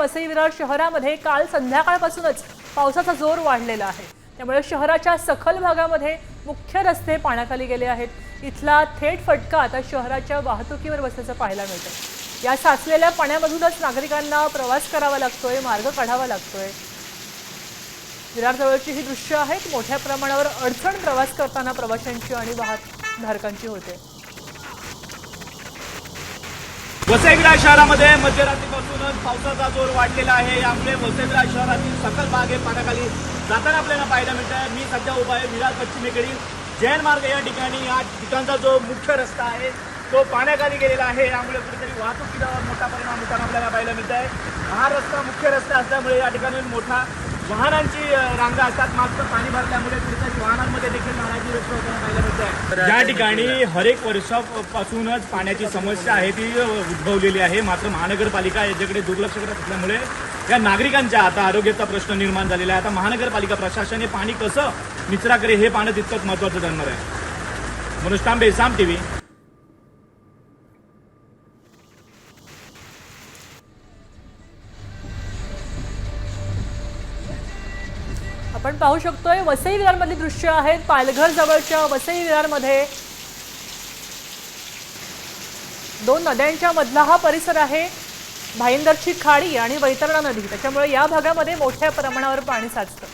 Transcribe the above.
वसई विरार शहरामध्ये काल संध्याकाळपासूनच पावसाचा जोर वाढलेला आहे. त्यामुळे शहराच्या सखल भागामध्ये मुख्य रस्ते पाण्याखाली गेले आहेत. इथला थेट फटका आता शहराच्या वाहतुकीवर बसल्याचं पाहायला मिळतं या साचलेल्या पाण्यामधूनच नागरिकांना प्रवास करावा लागतोय मार्ग काढावा लागतोय. विरारजवळची ही दृश्य आहेत. मोठ्या प्रमाणावर अडचण प्रवास करताना प्रवाशांची आणि वाहतधारकांची होते. वसईगडा शहरामध्ये मध्यरात्रीपासूनच पावसाचा जोर वाढलेला आहे. यामुळे वसईगडा शहरातील सकल भाग हे पाण्याखाली जाताना आपल्याला पाहायला मिळत आहे मी सध्या उभा आहे विरार पश्चिमेकडील जैन मार्ग या ठिकाणी. या ठिकाणचा जो मुख्य रस्ता आहे तो पाण्याखाली गेलेला आहे. यामुळे कुठेतरी वाहतुकीवर मोठा परिणाम होताना आपल्याला पाहायला मिळत आहे हा रस्ता मुख्य रस्ता असल्यामुळे या ठिकाणी मोठा वाहनांची रांगा असतात मात्र पाणी भरल्यामुळे कुठेतरी वाहनांमध्ये देखील नाराजी व्यक्त होताना पाहायला आहे या ठिकाणी हरेक वर्षापासूनच पाण्याची समस्या आहे ती उद्भवलेली आहे. मात्र महानगरपालिका याच्याकडे दुर्लक्ष करत असल्यामुळे या नागरिकांच्या आता आरोग्याचा प्रश्न निर्माण झालेला आहे. आता महानगरपालिका प्रशासन हे पाणी कसं निचरा करे हे पाहणं तितकंच महत्त्वाचं ठरणार आहे. मनोज तांबे साम टीव्ही. आपण पाहू शकतोय वसई विरारमधली दृश्य आहेत. पालघर जवळच्या वसई विरारमध्ये दोन नद्यांच्या मधला हा परिसर आहे. भाईंदरची खाडी आणि वैतरणा नदी. त्याच्यामुळे या भागामध्ये मोठ्या प्रमाणावर पाणी साचतं.